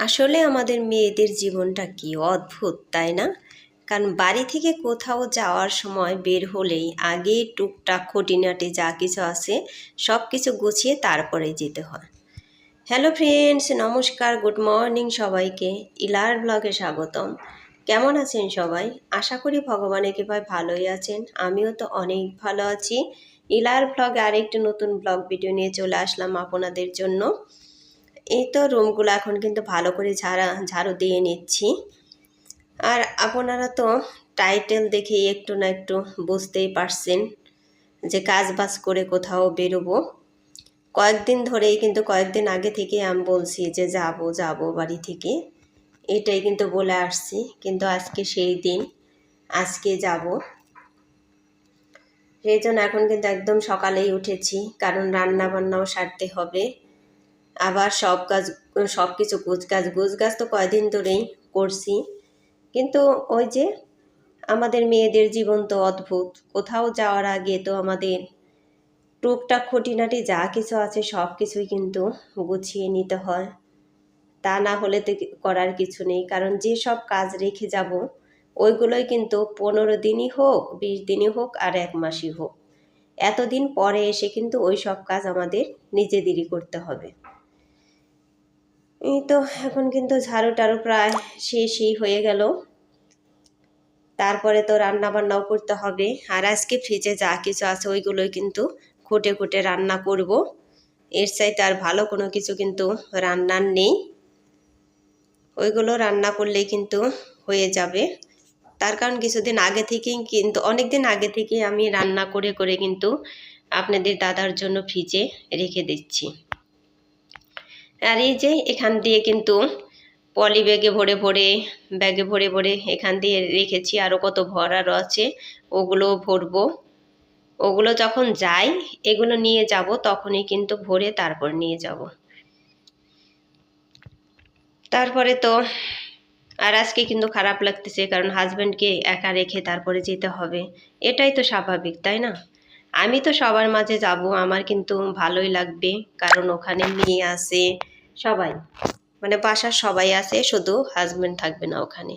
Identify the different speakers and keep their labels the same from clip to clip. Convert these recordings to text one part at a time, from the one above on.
Speaker 1: আসলে আমাদের মেয়েদের জীবনটা কি অদ্ভুত, তাই না? কারণ বাড়ি থেকে কোথাও যাওয়ার সময় বের হলেই আগে টুকটাক খুঁটিনাটি যা কিছু আছে সব কিছু গুছিয়ে তারপরে যেতে হয়। হ্যালো ফ্রেন্ডস, নমস্কার, গুড মর্নিং সবাইকে। ইলার ব্লগে স্বাগতম। কেমন আছেন সবাই? আশা করি ভগবানের কৃপায় ভালোই আছেন। আমিও তো অনেক ভালো আছি। ইলার ব্লগে আরেকটি নতুন ব্লগ ভিডিও নিয়ে চলে আসলাম আপনাদের জন্য। এই তো রুমগুলো এখন কিন্তু ভালো করে ঝাড়া, ঝাড়ু দিয়ে নিচ্ছি। আর আপনারা তো টাইটেল দেখে একটু না একটু বুঝতেই পারছেন যে কাজ বাজ করে কোথাও বেরোবো। কয়েকদিন ধরেই কিন্তু কয়েকদিন আগে থেকে আমি বলছি যে যাব যাব বাড়ি থেকে। এটাই কিন্তু বলে আসছি, কিন্তু আজকে সেই দিন, আজকে যাব। সেই জন্য এখন কিন্তু একদম সকালেই উঠেছি, কারণ রান্না বান্নাও সারতে হবে। আবার সব কাজ, সব কিছু গোছ গাছ, গোছ তো কয়দিন ধরেই করছি। কিন্তু ওই যে আমাদের মেয়েদের জীবন তো অদ্ভুত। কোথাও যাওয়ার আগে তো আমাদের টুকটাক খুঁটিনাটি যা কিছু আছে সব কিছুই কিন্তু গুছিয়ে নিতে হয়। তা না হলে তো করার কিছু নেই। কারণ যে সব কাজ রেখে যাব, ওইগুলোই কিন্তু পনেরো দিনই হোক, বিশ দিনই হোক, আর এক মাসই হোক। এতদিন পরে এসে কিন্তু ওই সব কাজ আমাদের নিজেদেরই করতে হবে। এই তো, এখন কিন্তু ঝাড়ু টাড়ু প্রায় শেষই হয়ে গেল। তারপরে তো রান্না বান্নাও করতে হবে। আর আজকে ফ্রিজে যা কিছু আছে ওইগুলোই কিন্তু খুঁটে খুঁটে রান্না করব। এর চাইতে আর ভালো কোনো কিছু কিন্তু রান্নার নেই। ওইগুলো রান্না করলেই কিন্তু হয়ে যাবে। তার কারণ কিছুদিন আগে থেকেই কিন্তু অনেক দিন আগে থেকে আমি রান্না করে করে কিন্তু আপনাদের দাদার জন্য ফ্রিজে রেখে দিচ্ছি। আর এই যে এখান দিয়ে কিন্তু পলি ব্যাগে ভরে ভরে, ব্যাগে ভরে ভরে এখান দিয়ে রেখেছি। আরও কত ভরারও আছে ওগুলো ভরবো। ওগুলো যখন যাই, এগুলো নিয়ে যাব, তখনই কিন্তু ভরে তারপর নিয়ে যাব। তারপরে তো আর আজকে কিন্তু খারাপ লাগতেছে, কারণ হাজব্যান্ডকে একা রেখে তারপরে যেতে হবে। এটাই তো স্বাভাবিক, তাই না? আমি তো সবার মাঝে যাব, আমার কিন্তু ভালোই লাগবে, কারণ ওখানে মেয়ে আছে সবাই। মানে বাসার সবাই আছে, শুধু হাজব্যান্ড থাকবে না ওখানে।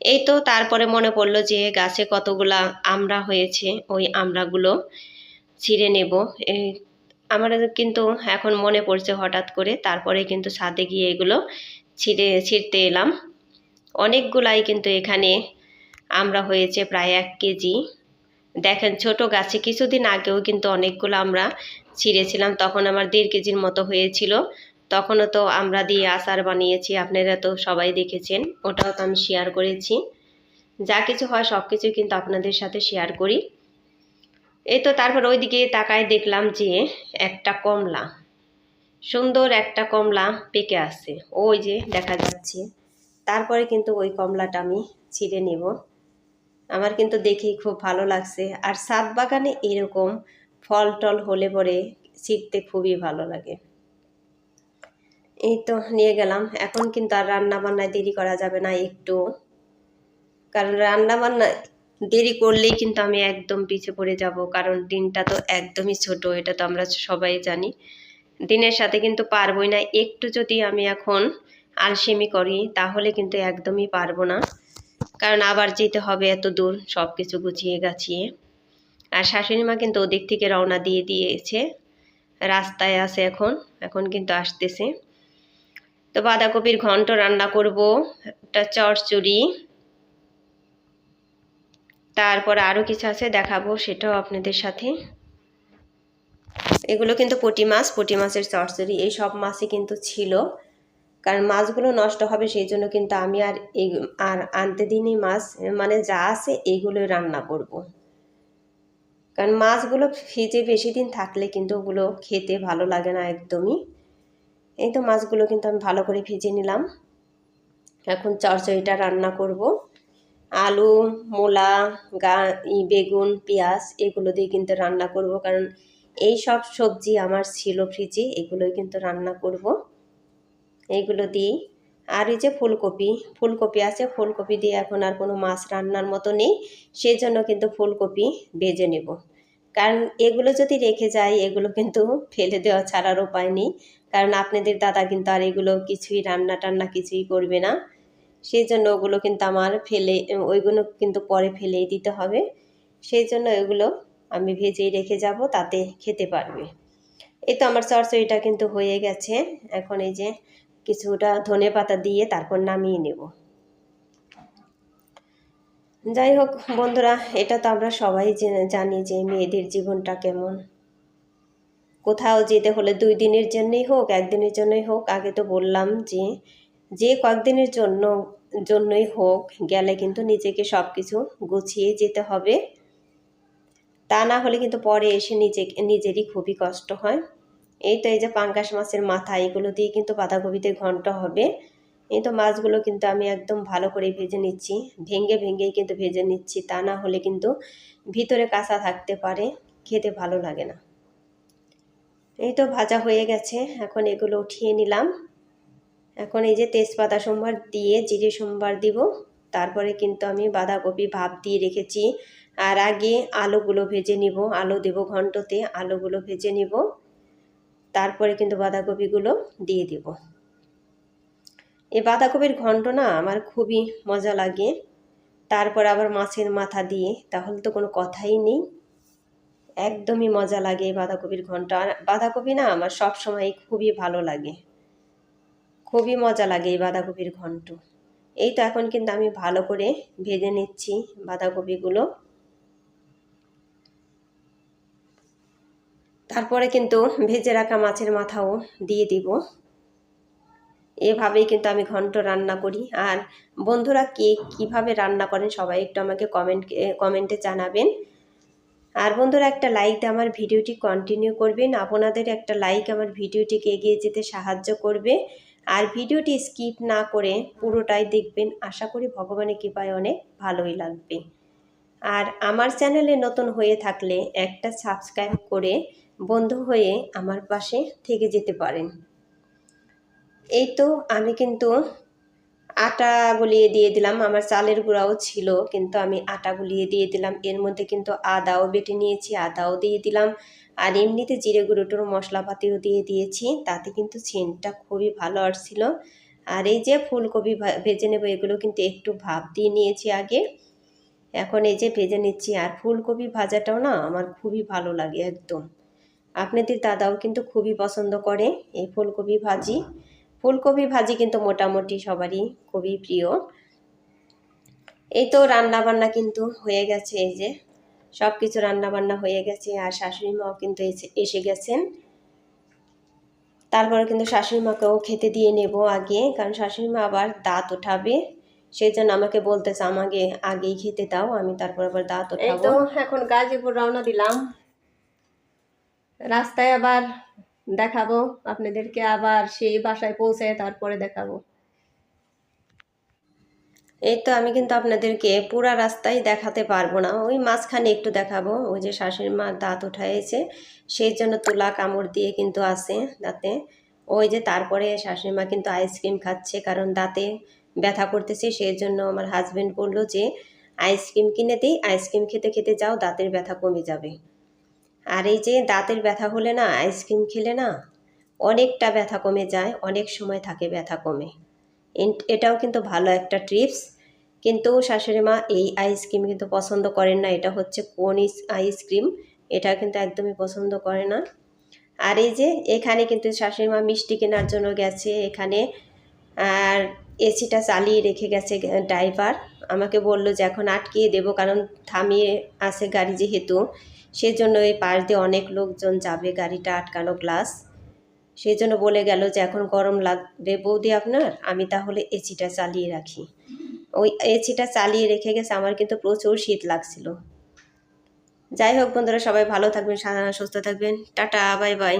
Speaker 1: এই তো তারপরে মনে পড়ল যে গাছে কতগুলা আমড়া হয়েছে, ওই আমড়াগুলো ছিঁড়ে নেব। এই আমার কিন্তু এখন মনে পড়ছে হঠাৎ করে, তারপরে কিন্তু ছাদে গিয়ে এগুলো ছিঁড়ে, ছিঁড়তে এলাম। অনেকগুলাই কিন্তু এখানে আমরা হয়েছে প্রায় এক কেজি। দেখেন ছোট গাছে কিছুদিন আগেও কিন্তু অনেকগুলো আমরা ছিঁড়েছিলাম, তখন আমার দেড় কেজির মতো হয়েছিল। তখনও তো আমরা দিয়ে আচার বানিয়েছি, আপনারা তো সবাই দেখেছেন, ওটাও তো আমি শেয়ার করেছি। যা কিছু হয় সব কিছু কিন্তু আপনাদের সাথে শেয়ার করি। এই তো তারপর ওইদিকে তাকায় দেখলাম যে একটা কমলা, সুন্দর একটা কমলা পেকে আছে। ওই যে দেখা যাচ্ছে, তারপরে কিন্তু ওই কমলাটা আমি ছিঁড়ে নেব। আমার কিন্তু দেখেই খুব ভালো লাগছে। আর সাত বাগানে এরকম ফল টল হলে পরে ছিঁড়তে খুবই ভালো লাগে। এই তো নিয়ে গেলাম। এখন কিন্তু আর রান্না বান্নায় দেরি করা যাবে না একটু। কারণ রান্না বান্না দেরি করলেই কিন্তু আমি একদম পিছিয়ে পড়ে যাব, কারণ দিনটা তো একদমই ছোট, এটা তো আমরা সবাই জানি। দিনের সাথে কিন্তু পারবই না। একটু যদি আমি এখন আলসেমি করি, তাহলে কিন্তু একদমই পারব না। কারণ আবার যেতে হবে এত দূর সব কিছু গুছিয়ে গাছিয়ে। আর শাশুড়ি মা কিন্তু ওদিক থেকে রওনা দিয়ে দিয়েছে। রাস্তায় আছে এখন এখন কিন্তু আসতেছে। তো বাঁধাকপির ঘন্ট রান্না করব, একটা চড়চুড়ি তারপর আরও কিছু আছে দেখাবো, সেটাও আপনাদের সাথে। এগুলো কিন্তু পটি মাছ, পটি মাছের চড়চড়ি এই সব মাছই কিন্তু ছিল। কারণ মাছগুলো নষ্ট হবে, সেই জন্য কিন্তু আমি আর এই, আর আনতে দিনই মাছ। মানে যা আছে এইগুলোই রান্না করব। কারণ মাছগুলো ফ্রিজে বেশি দিন থাকলে কিন্তু ওগুলো খেতে ভালো লাগে না একদমই। এই তো মাছগুলো কিন্তু আমি ভালো করে ভেজে নিলাম। এখন চরচড়িটা রান্না করব। আলু, মূলা, গা বেগুন, পেঁয়াজ, এগুলো দিয়ে কিন্তু রান্না করব। কারণ এই সব সবজি আমার ছিল ফ্রিজে এগুলোই কিন্তু রান্না করব। এইগুলো দিই। আর এই যে ফুলকপি ফুলকপি আছে, ফুলকপি দিয়ে এখন আর কোনো মাছ রান্নার মতো নেই। সেই জন্য কিন্তু ফুলকপি ভেজে নেব। কারণ এগুলো যদি রেখে যাই, এগুলো কিন্তু ফেলে দেওয়া ছাড়ার উপায় নেই। কারণ আপনাদের দাদা কিন্তু আর এগুলো কিছুই রান্না টান্না কিছুই করবে না। সেই জন্য ওগুলো কিন্তু আমার ফেলে, ওইগুলো কিন্তু পরে ফেলেই দিতে হবে। সেই জন্য এগুলো আমি ভেজেই রেখে যাব, তাতে খেতে পারবে। এই তো আমার চরচড়িটা কিন্তু হয়ে গেছে। এখন এই যে কিছুটা ধনে পাতা দিয়ে তারপর নামিয়ে নেব। যাই হোক, বন্ধুরা, এটা তো আমরা সবাই জানি যে মেয়েদের জীবনটা কেমন। কোথাও যেতে হলে দুই দিনের জন্যই হোক, একদিনের জন্যই হোক, আগে তো বললাম যে যে কয়েকদিনের জন্য, জন্যই হোক, গেলে কিন্তু নিজেকে সব কিছু গুছিয়ে যেতে হবে। তা না হলে কিন্তু পরে এসে নিজে, নিজেরই খুবই কষ্ট হয়। এই তো এই যে পাঙ্কাশ মাছের মাথা, এগুলো দিয়ে কিন্তু বাঁধাকপিতে ঘন্ট হবে। এই তো মাছগুলো কিন্তু আমি একদম ভালো করে ভেজে নিচ্ছি। ভেঙে ভেঙেই কিন্তু ভেজে নিচ্ছি। তা না হলে কিন্তু ভিতরে কাঁচা থাকতে পারে, খেতে ভালো লাগে না। এই তো ভাজা হয়ে গেছে। এখন এগুলো উঠিয়ে নিলাম। এখন এই যে তেজপাতা সোমবার দিয়ে জিরে সোমবার দিব। তারপরে কিন্তু আমি বাঁধাকপি ভাপ দিয়ে রেখেছি। আর আগে আলুগুলো ভেজে নিব। আলু দেব ঘন্টতে। আলুগুলো ভেজে নিব। তারপরে কিন্তু বাঁধাকপিগুলো দিয়ে দিব। এই বাঁধাকপির ঘন্ট না আমার খুবই মজা লাগে। তারপর আবার মাছের মাথা দিয়ে, তাহলে তো কোনো কথাই নেই। একদমই মজা লাগে এই বাঁধাকপির ঘন্ট। আর বাঁধাকপি না আমার সব সময় খুবই ভালো লাগে। খুবই মজা লাগে এই বাঁধাকপির ঘন্ট। এই তো এখন কিন্তু আমি ভালো করে ভেজে নিচ্ছি বাঁধাকপিগুলো। তারপরে কিন্তু ভেজে রাখা মাছের মাথাও দিয়ে দিব। এভাবেই কিন্তু আমি ঘন্ট রান্না করি। আর বন্ধুরা কে কীভাবে রান্না করেন সবাই একটু আমাকে কমেন্ট কমেন্টে জানাবেন। আর বন্ধুরা একটা লাইক দিয়ে আমার ভিডিওটি কন্টিনিউ করবেন। আপনাদের একটা লাইক আমার ভিডিওটিকে এগিয়ে যেতে সাহায্য করবে। আর ভিডিওটি স্কিপ না করে পুরোটাই দেখবেন। আশা করি ভগবানের কৃপায় অনেক ভালোই লাগবে। আর আমার চ্যানেলে নতুন হয়ে থাকলে একটা সাবস্ক্রাইব করে বন্ধু হয়ে আমার পাশে থেকে যেতে পারেন। এই তো আমি কিন্তু আটা গুলিয়ে দিয়ে দিলাম। আমার চালের গুঁড়াও ছিল, কিন্তু আমি আটা গুলিয়ে দিয়ে দিলাম। এর মধ্যে কিন্তু আদাও বেটে নিয়েছি, আদাও দিয়ে দিলাম। আর এমনিতে জিরে গুঁড়োটোর মশলাপাতিও দিয়ে দিয়েছি, তাতে কিন্তু সেন্টটা খুবই ভালো আসছিল। আর এই যে ফুলকপি ভেজে নেব, এগুলো কিন্তু একটু ভাপ দিয়ে নিয়েছি আগে। এখন এই যে ভেজে নিচ্ছি, আর ফুলকপি ভাজাটাও না আমার খুবই ভালো লাগে একদম। আপনাদের দাদাও কিন্তু খুবই পছন্দ করে এই ফুলকপি ভাজি। ফুলকপি ভাজি কিন্তু মোটামুটি সবারই খুবই প্রিয়। এই তো রান্না বান্না কিন্তু হয়ে গেছে এই যে সব কিছু রান্না বান্না হয়ে গেছে আর শাশুড়ি মাও কিন্তু এসে এসে গেছেন। তারপরে কিন্তু শাশুড়ি মাকেও খেতে দিয়ে নেব আগে কারণ শাশুড়ি মা আবার দাঁত ওঠাবে সেই জন্য আমাকে বলতেছে আমাকে আগেই খেতে দাও আমি তারপর আবার দাঁত ওঠাবো। এখন গাজীপুর রওনা দিলাম। রাস্তায় আবার দেখাবো, আপনাদেরকে আবার সেই বাসায় পৌঁছে তারপরে দেখাবো। এই তো আমি কিন্তু আপনাদেরকে পুরা রাস্তায় দেখাতে পারব না। ওই মাঝখানে একটু দেখাবো, ওই যে শাশুড়ি মা দাঁত উঠাইছে, সেই জন্য তুলা কামড় দিয়ে কিন্তু আছে দাঁতে। ওই যে তারপরে শাশুড়ি মা কিন্তু আইসক্রিম খাচ্ছে, কারণ দাঁতে ব্যথা করতেছে, সেই জন্য আমার হাজব্যান্ড বলল যে, আইসক্রিম কিনে দিই, আইসক্রিম খেতে খেতে যাও, দাঁতের ব্যথা কমে যাবে। আর এই যে দাঁতের ব্যথা হলে না আইসক্রিম খেলে না, অনেকটা ব্যথা কমে যায়, অনেক সময় থাকে ব্যথা কমে। এটাও কিন্তু ভালো একটা ট্রিপস কিন্তু শাশুড়ি মা এই আইসক্রিম কিন্তু পছন্দ করেন না, এটা হচ্ছে কোন আইসক্রিম এটা কিন্তু একদমই পছন্দ করে না। আর এই যে এখানে কিন্তু শাশুড়ি মা মিষ্টি কেনার জন্য গেছে, এখানে আর এসিটা চালিয়ে রেখে গেছে ড্রাইভার আমাকে বলল যে এখন আটকিয়ে দেবো, কারণ থামিয়ে আছে গাড়ি যেহেতু। সেজন্য এই পাশ দিয়ে অনেক লোকজন যাবে গাড়িটা আটকানো গ্লাস সেই জন্য বলে গেল যে এখন গরম লাগবে বৌদি আপনার, আমি তাহলে এসিটা চালিয়ে রাখি। ওই এসিটা চালিয়ে রেখে গেছে, আমার কিন্তু প্রচুর শীত লাগছিল। যাই হোক বন্ধুরা, সবাই ভালো থাকবেন সুস্থ থাকবেন। Tata, bye bye.